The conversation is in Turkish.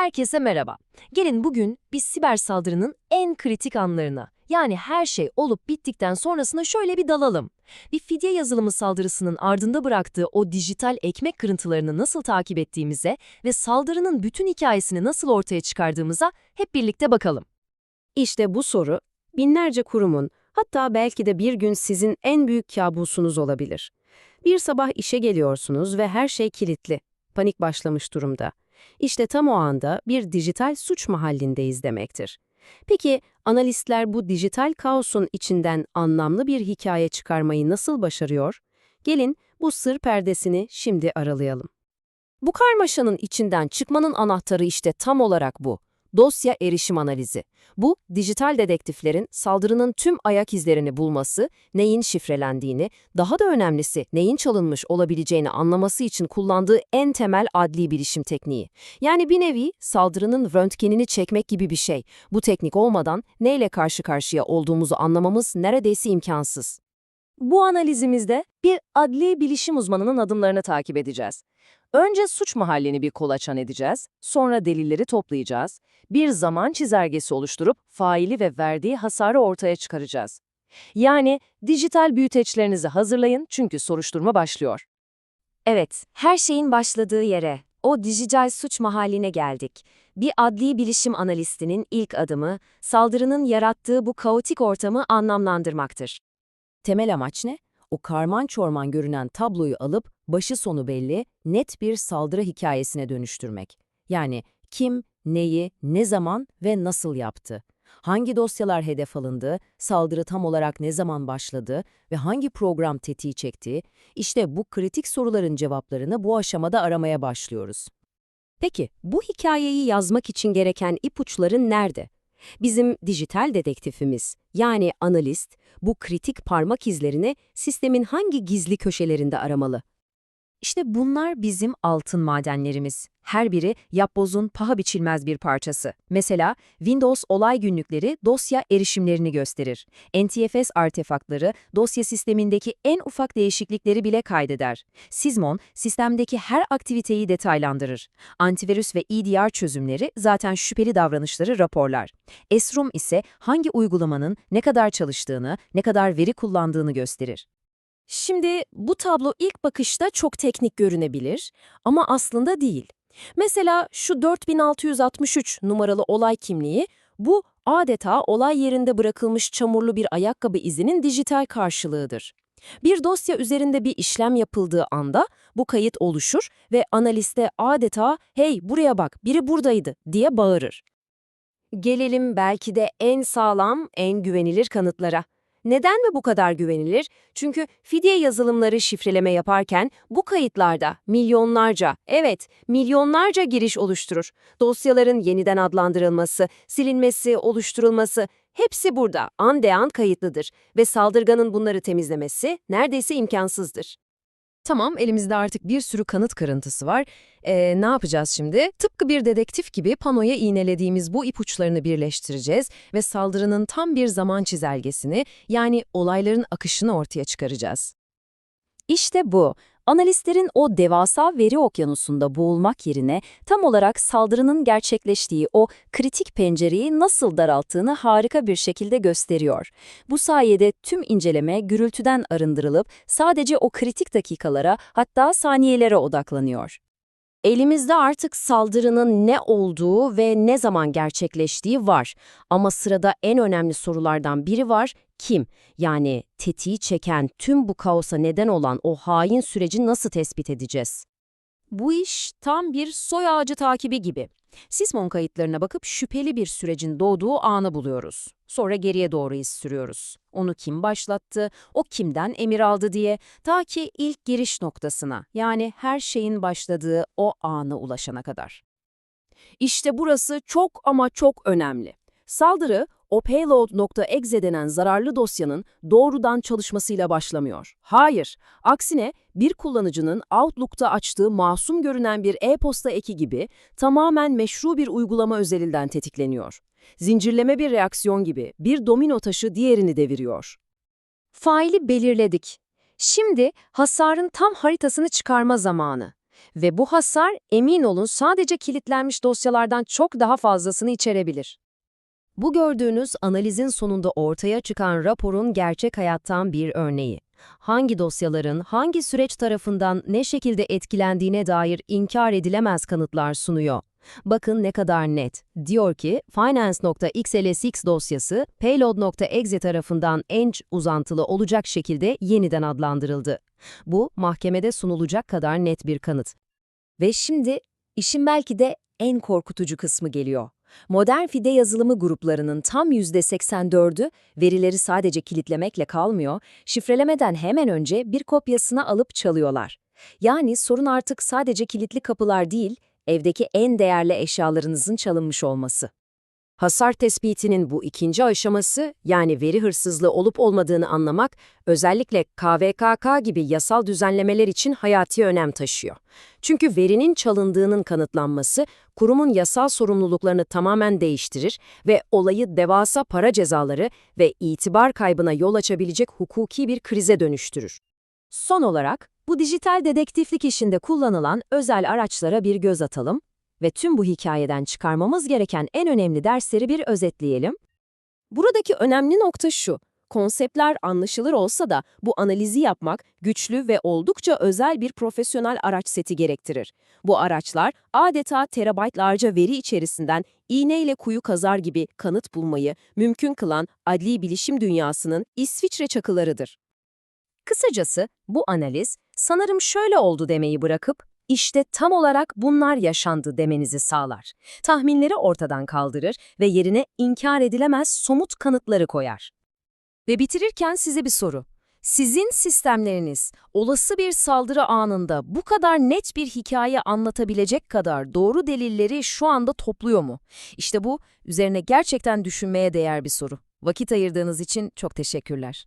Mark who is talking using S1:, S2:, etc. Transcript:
S1: Herkese merhaba. Gelin bugün biz siber saldırının en kritik anlarına, yani her şey olup bittikten sonrasına şöyle bir dalalım. Bir fidye yazılımı saldırısının ardında bıraktığı o dijital ekmek kırıntılarını nasıl takip ettiğimize ve saldırının bütün hikayesini nasıl ortaya çıkardığımıza hep birlikte bakalım.
S2: İşte bu soru binlerce kurumun, hatta belki de bir gün sizin en büyük kabusunuz olabilir. Bir sabah işe geliyorsunuz ve her şey kilitli. Panik başlamış durumda. İşte tam o anda bir dijital suç mahallindeyiz demektir. Peki analistler bu dijital kaosun içinden anlamlı bir hikaye çıkarmayı nasıl başarıyor? Gelin bu sır perdesini şimdi aralayalım. Bu karmaşanın içinden çıkmanın anahtarı işte tam olarak bu. Dosya erişim analizi. Bu, dijital dedektiflerin saldırının tüm ayak izlerini bulması, neyin şifrelendiğini, daha da önemlisi neyin çalınmış olabileceğini anlaması için kullandığı en temel adli bilişim tekniği. Yani bir nevi saldırının röntgenini çekmek gibi bir şey. Bu teknik olmadan neyle karşı karşıya olduğumuzu anlamamız neredeyse imkansız.
S1: Bu analizimizde bir adli bilişim uzmanının adımlarını takip edeceğiz. Önce suç mahallini bir kolaçan edeceğiz, sonra delilleri toplayacağız, bir zaman çizelgesi oluşturup faili ve verdiği hasarı ortaya çıkaracağız. Yani dijital büyüteçlerinizi hazırlayın çünkü soruşturma başlıyor. Evet, her şeyin başladığı yere, o dijital suç mahalline geldik. Bir adli bilişim analistinin ilk adımı, saldırının yarattığı bu kaotik ortamı anlamlandırmaktır.
S2: Temel amaç ne? O karman çorman görünen tabloyu alıp başı sonu belli, net bir saldırı hikayesine dönüştürmek. Yani kim, neyi, ne zaman ve nasıl yaptı? Hangi dosyalar hedef alındı, saldırı tam olarak ne zaman başladı ve hangi program tetiği çekti? İşte bu kritik soruların cevaplarını bu aşamada aramaya başlıyoruz. Peki, bu hikayeyi yazmak için gereken ipuçları nerede? Bizim dijital dedektifimiz, yani analist, bu kritik parmak izlerini sistemin hangi gizli köşelerinde aramalı? İşte bunlar bizim altın madenlerimiz. Her biri yapbozun paha biçilmez bir parçası. Mesela Windows olay günlükleri dosya erişimlerini gösterir. NTFS artefaktları dosya sistemindeki en ufak değişiklikleri bile kaydeder. Sysmon sistemdeki her aktiviteyi detaylandırır. Antivirüs ve EDR çözümleri zaten şüpheli davranışları raporlar. Esrum ise hangi uygulamanın ne kadar çalıştığını, ne kadar veri kullandığını gösterir. Şimdi bu tablo ilk bakışta çok teknik görünebilir ama aslında değil. Mesela şu 4663 numaralı olay kimliği, bu adeta olay yerinde bırakılmış çamurlu bir ayakkabı izinin dijital karşılığıdır. Bir dosya üzerinde bir işlem yapıldığı anda bu kayıt oluşur ve analiste adeta "hey buraya bak biri buradaydı" diye bağırır. Gelelim belki de en sağlam, en güvenilir kanıtlara. Neden mi bu kadar güvenilir? Çünkü fidye yazılımları şifreleme yaparken bu kayıtlarda milyonlarca, evet milyonlarca giriş oluşturur. Dosyaların yeniden adlandırılması, silinmesi, oluşturulması hepsi burada an de an kayıtlıdır ve saldırganın bunları temizlemesi neredeyse imkansızdır. Tamam, elimizde artık bir sürü kanıt kırıntısı var. Ee, ne yapacağız şimdi? Tıpkı bir dedektif gibi panoya iğnelediğimiz bu ipuçlarını birleştireceğiz ve saldırının tam bir zaman çizelgesini, yani olayların akışını ortaya çıkaracağız. İşte bu. Analistlerin o devasa veri okyanusunda boğulmak yerine tam olarak saldırının gerçekleştiği o kritik pencereyi nasıl daralttığını harika bir şekilde gösteriyor. Bu sayede tüm inceleme gürültüden arındırılıp sadece o kritik dakikalara hatta saniyelere odaklanıyor. Elimizde artık saldırının ne olduğu ve ne zaman gerçekleştiği var. Ama sırada en önemli sorulardan biri var, kim? Yani tetiği çeken tüm bu kaosa neden olan o hain süreci nasıl tespit edeceğiz? Bu iş tam bir soy ağacı takibi gibi. Sismon kayıtlarına bakıp şüpheli bir sürecin doğduğu anı buluyoruz. Sonra geriye doğru iz sürüyoruz. Onu kim başlattı, o kimden emir aldı diye ta ki ilk giriş noktasına yani her şeyin başladığı o ana ulaşana kadar. İşte burası çok ama çok önemli. Saldırı o payload.exe denen zararlı dosyanın doğrudan çalışmasıyla başlamıyor. Hayır, aksine bir kullanıcının Outlook'ta açtığı masum görünen bir e-posta eki gibi tamamen meşru bir uygulama özelinden tetikleniyor. Zincirleme bir reaksiyon gibi bir domino taşı diğerini deviriyor. Faili belirledik. Şimdi hasarın tam haritasını çıkarma zamanı.
S1: Ve bu hasar emin olun sadece kilitlenmiş dosyalardan çok daha fazlasını içerebilir.
S2: Bu gördüğünüz analizin sonunda ortaya çıkan raporun gerçek hayattan bir örneği. Hangi dosyaların hangi süreç tarafından ne şekilde etkilendiğine dair inkar edilemez kanıtlar sunuyor. Bakın ne kadar net. Diyor ki finance.xlsx dosyası payload.exe tarafından enc uzantılı olacak şekilde yeniden adlandırıldı. Bu mahkemede sunulacak kadar net bir kanıt.
S1: Ve şimdi işin belki de en korkutucu kısmı geliyor. Modern fide yazılımı gruplarının tam %84'ü verileri sadece kilitlemekle kalmıyor, şifrelemeden hemen önce bir kopyasını alıp çalıyorlar. Yani sorun artık sadece kilitli kapılar değil, evdeki en değerli eşyalarınızın çalınmış olması. Hasar tespitinin bu ikinci aşaması, yani veri hırsızlığı olup olmadığını anlamak, özellikle KVKK gibi yasal düzenlemeler için hayati önem taşıyor. Çünkü verinin çalındığının kanıtlanması, kurumun yasal sorumluluklarını tamamen değiştirir ve olayı devasa para cezaları ve itibar kaybına yol açabilecek hukuki bir krize dönüştürür. Son olarak, bu dijital dedektiflik işinde kullanılan özel araçlara bir göz atalım ve tüm bu hikayeden çıkarmamız gereken en önemli dersleri bir özetleyelim. Buradaki önemli nokta şu, konseptler anlaşılır olsa da bu analizi yapmak güçlü ve oldukça özel bir profesyonel araç seti gerektirir. Bu araçlar adeta terabaytlarca veri içerisinden iğneyle kuyu kazar gibi kanıt bulmayı mümkün kılan adli bilişim dünyasının İsviçre çakılarıdır. Kısacası bu analiz sanırım şöyle oldu demeyi bırakıp işte tam olarak bunlar yaşandı demenizi sağlar. Tahminleri ortadan kaldırır ve yerine inkar edilemez somut kanıtları koyar. Ve bitirirken size bir soru. Sizin sistemleriniz olası bir saldırı anında bu kadar net bir hikaye anlatabilecek kadar doğru delilleri şu anda topluyor mu? İşte bu üzerine gerçekten düşünmeye değer bir soru. Vakit ayırdığınız için çok teşekkürler.